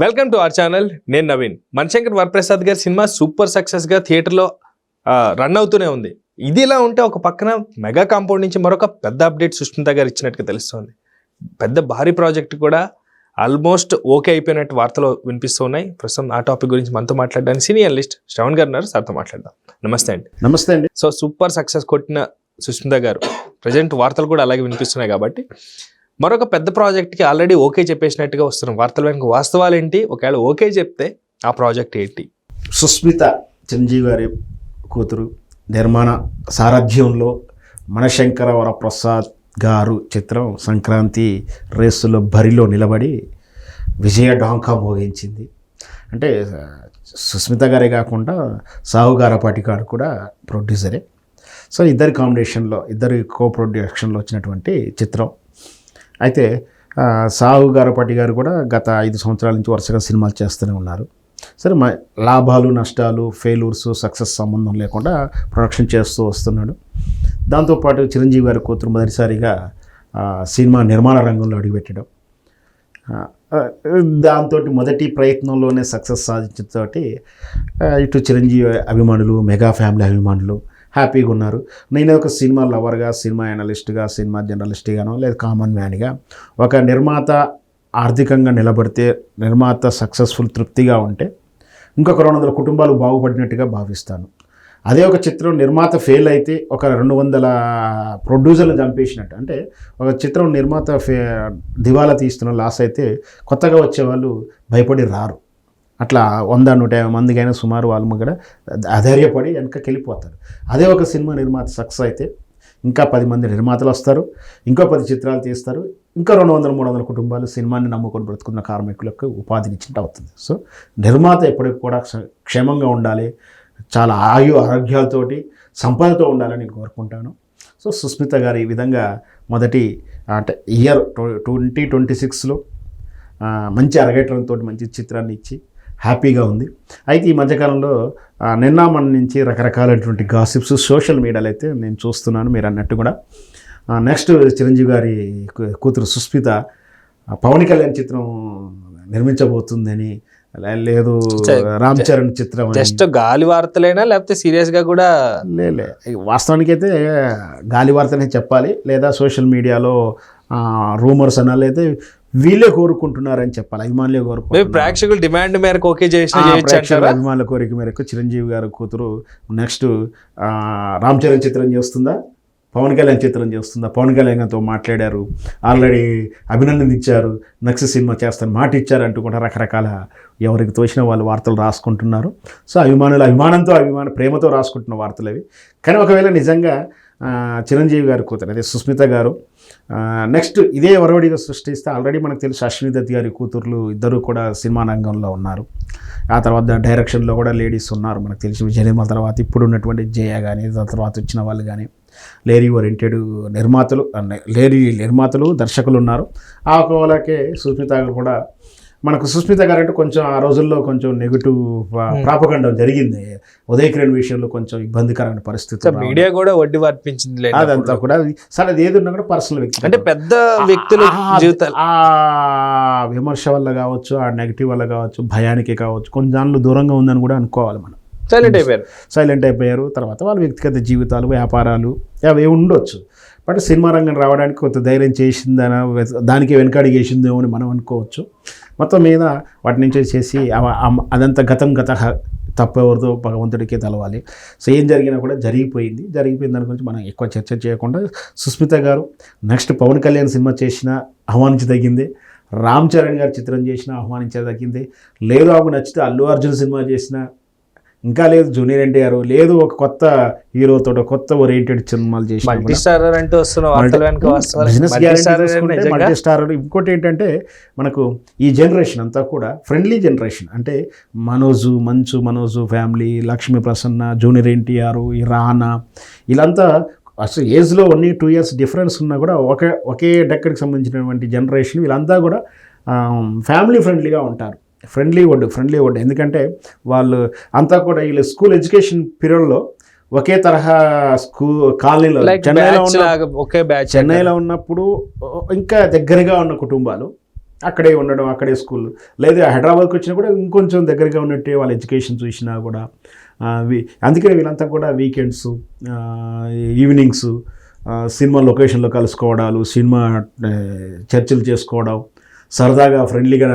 Welcome to our channel నేను నవీన్. మణిశంకర్ వరప్రసాద్ గారి cinema super సక్సెస్గా థియేటర్లో రన్ అవుతూనే ఉంది. ఇది ఇలా ఉంటే ఒక పక్కన మెగా కాంపౌండ్ నుంచి మరొక పెద్ద అప్డేట్ సుష్మిత గారు ఇచ్చినట్టుగా తెలుస్తోంది. పెద్ద భారీ ప్రాజెక్ట్ కూడా ఆల్మోస్ట్ ఓకే అయిపోయినట్టు వార్తలు వినిపిస్తూ ఉన్నాయి ప్రస్తుతం ఆ టాపిక్ గురించి మనతో మాట్లాడడానికి సీనియర్ లిస్ట్ శ్రవణ్ గారు ఉన్నారు. సార్తో మాట్లాడదాం. నమస్తే అండి. నమస్తే అండి. సో సూపర్ సక్సెస్ కొట్టిన సుష్మిత గారు ప్రజెంట్ వార్తలు కూడా అలాగే వినిపిస్తున్నాయి కాబట్టి మరొక పెద్ద ప్రాజెక్ట్కి ఆల్రెడీ ఓకే చెప్పేసినట్టుగా వస్తున్నాం. వార్తల వెనుక వాస్తవాలు ఏంటి ఒకవేళ ఓకే చెప్తే ఆ ప్రాజెక్ట్ ఏంటి? సుస్మిత చిరంజీవి గారి కూతురు నిర్మాణ సారథ్యంలో మణశంకర వరప్రసాద్ గారు చిత్రం సంక్రాంతి రేసులో బరిలో నిలబడి విజయ డాంకా మోగించింది. అంటే సుస్మిత గారే కాకుండా సాహు గారపాటి గారు కూడా ప్రొడ్యూసరే. సో ఇద్దరి కాంబినేషన్లో ఇద్దరి కో ప్రొడక్షన్లో వచ్చినటువంటి చిత్రం అయితే ఆ, సాహు గారపాటి గారు కూడా గత ఐదు సంవత్సరాల నుంచి వరుసగా సినిమాలు చేస్తూనే ఉన్నారు. సరే మా లాభాలు నష్టాలు ఫెయిల్యూర్స్ సక్సెస్ సంబంధం లేకుండా ప్రొడక్షన్ చేస్తూ వస్తున్నాడు. దాంతోపాటు చిరంజీవి గారి కూతురు మొదటిసారిగా సినిమా నిర్మాణ రంగంలో అడుగుపెట్టడం. దాంతో మొదటి ప్రయత్నంలోనే సక్సెస్ సాధించడంతో ఇటు చిరంజీవి అభిమానులు మెగా ఫ్యామిలీ అభిమానులు హ్యాపీగా ఉన్నారు. నేను ఒక సినిమా లవర్గా సినిమా అనలిస్ట్గా సినిమా జర్నలిస్ట్గానో లేదా కామన్ మ్యాన్గా ఒక నిర్మాత ఆర్థికంగా నిలబడితే నిర్మాత సక్సెస్ఫుల్ తృప్తిగా ఉంటే ఇంకొక రెండు వందల కుటుంబాలు బాగుపడినట్టుగా భావిస్తాను. అదే ఒక చిత్రం నిర్మాత ఫెయిల్ అయితే ఒక రెండు వందల ప్రొడ్యూసర్లు చంపేసినట్టు. అంటే ఒక చిత్రం నిర్మాత ఫే దివాలా తీస్తున్న లాస్ అయితే కొత్తగా వచ్చే వాళ్ళు భయపడి రారు. అట్లా వంద నూట యాభై మందికైనా సుమారు వాళ్ళు కూడా అధైర్యపడి వెనకకి వెళ్ళిపోతారు అదే ఒక సినిమా నిర్మాత సక్సెస్ అయితే ఇంకా పది మంది నిర్మాతలు వస్తారు ఇంకో పది చిత్రాలు తీస్తారు ఇంకా రెండు వందల మూడు వందల కుటుంబాలు సినిమాని నమ్ముకొని బ్రతుకున్న కార్మికులకు ఉపాధినిచ్చినట్టు అవుతుంది. సో నిర్మాత ఎప్పటికి కూడా క్ష- క్షేమంగా ఉండాలి చాలా ఆయు ఆరోగ్యాలతోటి సంపదతో ఉండాలని నేను కోరుకుంటాను. సో సుస్మిత గారు ఈ విధంగా మొదటి అంటే ఇయర్ ట్వంటీ ట్వంటీ సిక్స్లో మంచి అరగేటంతో మంచి చిత్రాన్ని ఇచ్చి హ్యాపీగా ఉంది. అయితే ఈ మధ్యకాలంలో నిన్న మన నుంచి రకరకాలైనటువంటి గాసిప్స్ సోషల్ మీడియాలో అయితే నేను చూస్తున్నాను మీరు అన్నట్టు కూడా. నెక్స్ట్ చిరంజీవి గారి కూతురు సుస్మిత పవన్ కళ్యాణ్ చిత్రం నిర్మించబోతుందని లే- లేదు రామ్ చరణ్ చిత్రం. జస్ట్ గాలి వార్తలైనా లేకపోతే సీరియస్గా కూడా వాస్తవానికి అయితే గాలి వార్తనే చెప్పాలి. లేదా సోషల్ మీడియాలో రూమర్స్ అనాలి అయితే వీళ్ళే కోరుకుంటున్నారని చెప్పాలి అభిమానులే మేము కోరుకుంటున్నారు ప్రేక్షకుల డిమాండ్ మేరకు ఓకే చేసిన అభిమానుల కోరిక మేరకు చిరంజీవి గారి కూతురు నెక్స్ట్ రామ్ చరణ్ చిత్రం చేస్తుందా? పవన్ కళ్యాణ్ చిత్రం చేస్తుందా? పవన్ కళ్యాణ్ గారితో మాట్లాడారు ఆల్రెడీ అభినందన ఇచ్చారు నెక్స్ట్ సినిమా చేస్తాను మాట ఇచ్చారు అంటూ కూడా రకరకాల ఎవరికి తోచిన వాళ్ళు వార్తలు రాసుకుంటున్నారు. సో అభిమానులు అభిమానంతో అభిమాన ప్రేమతో రాసుకుంటున్న వార్తలు అవి. కానీ ఒకవేళ నిజంగా చిరంజీవి గారి కూతురు అదే సుస్మిత గారు నెక్స్ట్ ఇదే వరవడిగా సృష్టిస్తే ఆల్రెడీ మనకు తెలుసు అశ్విని దత్ గారి కూతుర్లు ఇద్దరు కూడా సినిమా రంగంలో ఉన్నారు. ఆ తర్వాత డైరెక్షన్లో కూడా లేడీస్ ఉన్నారు. మనకు తెలిసి విజయనిర్మల తర్వాత ఇప్పుడు ఉన్నటువంటి జయ కానీ దాని తర్వాత వచ్చిన వాళ్ళు కానీ లేడీ ఓరియంటెడ్ నిర్మాతలు లేరీ నిర్మాతలు దర్శకులు ఉన్నారు. ఆ కోలకే సుస్మిత గారు కూడా మనకు సుస్మిత గారు అంటే కొంచెం ఆ రోజుల్లో కొంచెం నెగిటివ్ ప్రాపగండం జరిగింది. ఉదయ కిరణ్ విషయంలో కొంచెం ఇబ్బందికరమైన పరిస్థితి మీడియా కూడా వడ్డీ వర్పించింది అదంతా కూడా. సరే అది ఏది ఉన్నా కూడా పర్సనల్ వ్యక్తి అంటే పెద్ద వ్యక్తుల ఆ- జీవితాలు. ఆ విమర్శ వల్ల కావచ్చు ఆ నెగిటివ్ వల్ల కావచ్చు భయానికి కావచ్చు కొన్ని దానిలో దూరంగా ఉందని కూడా అనుకోవాలి మనం. సైలెంట్ అయిపోయారు. సైలెంట్ అయిపోయారు. తర్వాత వాళ్ళ వ్యక్తిగత జీవితాలు వ్యాపారాలు అవి ఉండొచ్చు. బట్ సినిమా రంగం రావడానికి కొంత ధైర్యం చేసిందన దానికి వెనకడిగి వేసిందేమో అని మనం అనుకోవచ్చు. మొత్తం మీద వాటి నుంచి చేసి అదంతా గతం గత తప్పెవరితో భగవంతుడికే తెలవాలి. సో ఏం జరిగినా కూడా జరిగిపోయింది. జరిగిపోయిన దాని గురించి మనం ఎక్కువ చర్చ చేయకుండా సుస్మిత గారు నెక్స్ట్ పవన్ కళ్యాణ్ సినిమా చేసినా ఆహ్వానించదగిందే. రామ్ చరణ్ గారు చిత్రం చేసినా ఆహ్వానించదగిందే. లేదు ఆమెకు నచ్చితే అల్లు అర్జున్ సినిమా చేసినా ఇంకా లేదు జూనియర్ ఎన్టీఆర్ లేదు ఒక కొత్త హీరోతో కొత్త ఓరియంటెడ్ సినిమాలు మల్టీ స్టారర్ అంటూ వస్తున్న మల్టీ మల్టీ స్టార్ ఇంకోటి ఏంటంటే మనకు ఈ జనరేషన్ అంతా కూడా ఫ్రెండ్లీ జనరేషన్ అంటే మనోజు మంచు మనోజు ఫ్యామిలీ లక్ష్మీ ప్రసన్న జూనియర్ ఎన్టీఆర్ ఈ రానా వీళ్ళంతా అసలు ఏజ్లో వన్ టూ ఇయర్స్ డిఫరెన్స్ ఉన్నా కూడా ఒకే ఒకే డెక్కడికి సంబంధించినటువంటి జనరేషన్ వీళ్ళంతా కూడా ఫ్యామిలీ ఫ్రెండ్లీగా ఉంటారు. Friendly word friendly word. ఎందుకంటే వాళ్ళు అంతా కూడా వీళ్ళు స్కూల్ ఎడ్యుకేషన్ పీరియడ్లో ఒకే తరహా స్కూల్ కాలనీలో చెన్నైలో ఒకే బ్యాచ్ చెన్నైలో ఉన్నప్పుడు ఇంకా దగ్గరగా ఉన్న కుటుంబాలు అక్కడే ఉండడం అక్కడే స్కూల్. లేదా హైదరాబాద్కి వచ్చినా కూడా ఇంకొంచెం దగ్గరగా ఉన్నట్టే వాళ్ళ ఎడ్యుకేషన్ చూసినా కూడా. అందుకనే వీళ్ళంతా కూడా వీకెండ్స్ ఈవినింగ్స్ సినిమా లొకేషన్లో కలుసుకోవడాలు సినిమా చర్చలు చేసుకోవడం సరదాగా ఫ్రెండ్లీగా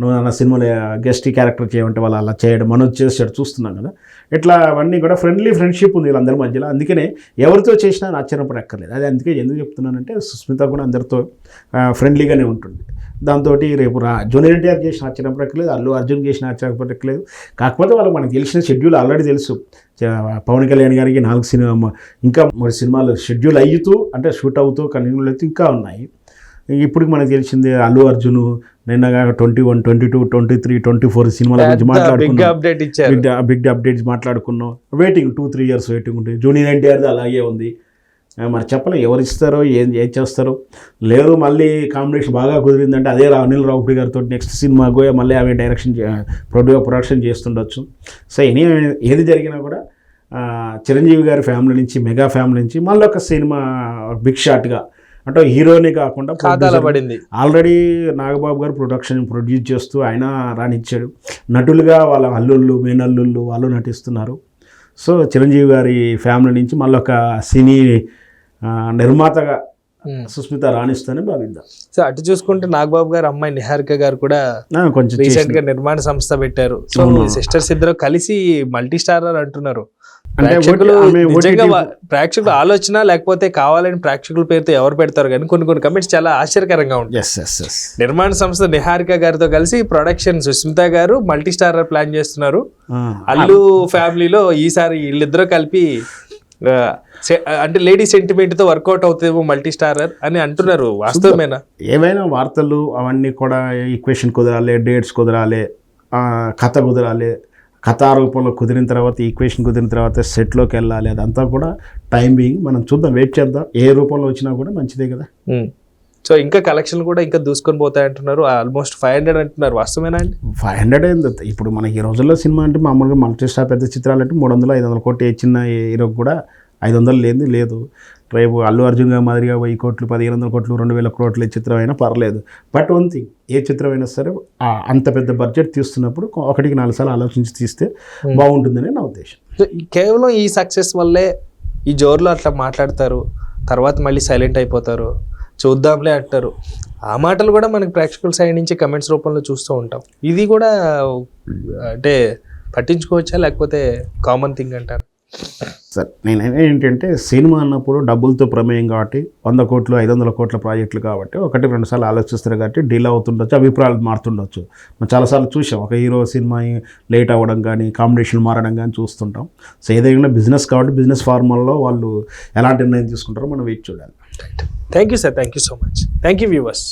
నువ్వు నా సినిమాలో గెస్ట్ క్యారెక్టర్ చేయమంటే వాళ్ళు అలా చేయడం మనం చేసాడు చూస్తున్నాం కదా. ఇట్లా అవన్నీ కూడా ఫ్రెండ్లీ ఫ్రెండ్షిప్ ఉంది వీళ్ళందరి మధ్యలో. అందుకనే ఎవరితో చేసినా ఆశ్చర్యపడి అక్కర్లేదు అది అందుకే ఎందుకు చెప్తున్నానంటే సుస్మిత కూడా అందరితో ఫ్రెండ్లీగానే ఉంటుంది. దాంతో రేపు రా జూనియర్ ఎన్టీఆర్ చేసిన ఆశ్చర్యపడక్కలేదు అల్లు అర్జున్ చేసిన ఆశ్చర్యపడక్కలేదు కాకపోతే వాళ్ళకి మనకు తెలిసిన షెడ్యూల్ ఆల్రెడీ తెలుసు. పవన్ కళ్యాణ్ గారికి నాలుగు సినిమా ఇంకా మూడు సినిమాలు షెడ్యూల్ అయ్యుతూ అంటే షూట్ అవుతూ కంటిన్యూ అవుతూ ఇంకా ఉన్నాయి. ఇప్పుడు మనకు తెలిసింది Allu Arjun నిన్నగా twenty one twenty two twenty three twenty four సినిమాల గురించి మాట్లాడుకున్నాం. అప్డేట్ ఇచ్చారు. బిగ్ అప్డేట్స్ మాట్లాడుకున్నాం. Waiting two three years waiting ఉంటుంది జూనియర్ ఎన్టీఆర్ది అలాగే ఉంది. మరి చెప్పలేం ఎవరు ఇస్తారో ఏం ఏం చేస్తారో. లేదు మళ్ళీ కాంబినేషన్ బాగా కుదిరిందంటే అదే అనిల్ రావుపూడి గారితో నెక్స్ట్ సినిమా పోయి మళ్ళీ ఆమె డైరెక్షన్ ప్రొడ్యూ ప్రొడక్షన్ చేస్తుండొచ్చు. సో ఎనీ ఏది జరిగినా కూడా చిరంజీవి గారి ఫ్యామిలీ నుంచి మెగా ఫ్యామిలీ నుంచి మళ్ళీ ఒక సినిమా బిగ్ షాట్గా అంటే హీరోనే కాకుండా పడింది ఆల్రెడీ నాగబాబు గారు ప్రొడక్షన్ ప్రొడ్యూస్ చేస్తూ ఆయన రానిచ్చాడు నటులుగా వాళ్ళ అల్లుళ్ళు మేనల్లుళ్ళు వాళ్ళు నటిస్తున్నారు సో చిరంజీవి గారి ఫ్యామిలీ నుంచి మళ్ళీ ఒక సినీ నిర్మాతగా ఉమ్. సుస్మిత రాణిస్తుందని భావిద్దాం సో అటు చూసుకుంటే నాగబాబు గారు అమ్మాయి నిహారిక గారు కూడా కొంచెం రీసెంట్. గా నిర్మాణ సంస్థ పెట్టారు సో. సిస్టర్స్ ఇద్దరు కలిసి మల్టీ స్టారర్ అంటున్నారు అంటే ప్రేక్షకులు ప్రేక్షకుల ఆలోచన లేకపోతే కావాలని ప్రేక్షకుల పేరుతో ఎవరు పెడతారు కానీ కొన్ని కొన్ని కమెంట్స్ చాలా ఆశ్చర్యకరంగా ఉంటాయి. నిర్మాణ సంస్థ నిహారిక గారితో కలిసి ప్రొడక్షన్ సుస్మిత గారు మల్టీ స్టారర్ ప్లాన్ చేస్తున్నారు అల్లు ఫ్యామిలీలో ఈసారి వీళ్ళిద్దరూ కలిపి అంటే లేడీ సెంటిమెంట్తో వర్కౌట్ అవుతుందేమో మల్టీ స్టారర్ అని అంటున్నారు. వాస్తవమేనా? ఏవైనా వార్తలు అవన్నీ కూడా ఈక్వేషన్ కుదరాలి డేట్స్ కుదరాలి కథ కుదరాలి కథా రూపంలో కుదిరిన తర్వాత ఈక్వేషన్ కుదిరిన తర్వాత సెట్లోకి వెళ్ళాలి అదంతా కూడా టైం బీయింగ్ మనం చూద్దాం వెయిట్ చేద్దాం. ఏ రూపంలో వచ్చినా కూడా మంచిదే కదా. సో ఇంకా కలెక్షన్లు కూడా ఇంకా దూసుకొని పోతాయి అంటున్నారు. ఆల్మోస్ట్ ఫైవ్ హండ్రెడ్ అంటున్నారు. వాస్తవమేనా అండి? ఫైవ్ హండ్రెడ్ అయింది ఇప్పుడు మనకి ఈ రోజుల్లో సినిమా అంటే మామూలుగా మల్టీ స్టార్ పెద్ద చిత్రాలు అంటే మూడు వందలు ఐదు వందల కోట్లు ఏ చిన్న హీరోకి కూడా ఐదు వందలు లేని లేదు. రేపు అల్లు అర్జున్ గారి మాదిరిగా వెయ్యి కోట్లు పదిహేను వందల కోట్లు రెండు వేల కోట్లు ఏ చిత్రం అయినా పర్లేదు. బట్ వన్ థింగ్ ఏ చిత్రం అయినా సరే అంత పెద్ద బడ్జెట్ తీస్తున్నప్పుడు ఒకటికి నాలుగు సార్లు ఆలోచించి తీస్తే బాగుంటుందని నా ఉద్దేశం. కేవలం ఈ సక్సెస్ వల్లే ఈ జోరులో అట్లా మాట్లాడతారు తర్వాత మళ్ళీ సైలెంట్ అయిపోతారు చూద్దాంలే అంటారు. ఆ మాటలు కూడా మనకి ప్రేక్షకుల సైడ్ నుంచి కమెంట్స్ రూపంలో చూస్తూ ఉంటాం. ఇది కూడా అంటే పట్టించుకోవచ్చా? లేకపోతే కామన్ థింగ్ అంటారు? సార్ నేను ఏంటంటే సినిమా అన్నప్పుడు డబ్బులతో ప్రమేయం కాబట్టి వంద కోట్లు ఐదు వందల కోట్ల ప్రాజెక్టులు కాబట్టి ఒకటి రెండు సార్లు ఆలోచిస్తారు కాబట్టి డీల్ అవుతుండొచ్చు అభిప్రాయాలు మారుతుండొచ్చు. మనం చాలాసార్లు చూసాం ఒక హీరో సినిమా లేట్ అవ్వడం కానీ కాంబినేషన్ మారడం కానీ చూస్తుంటాం. సో ఏదైనా బిజినెస్ కాబట్టి బిజినెస్ ఫార్మల్లో వాళ్ళు ఎలాంటి నిర్ణయం తీసుకుంటారో మనం వెయిట్ చూడాలి. Thank you sir thank you so much thank you viewers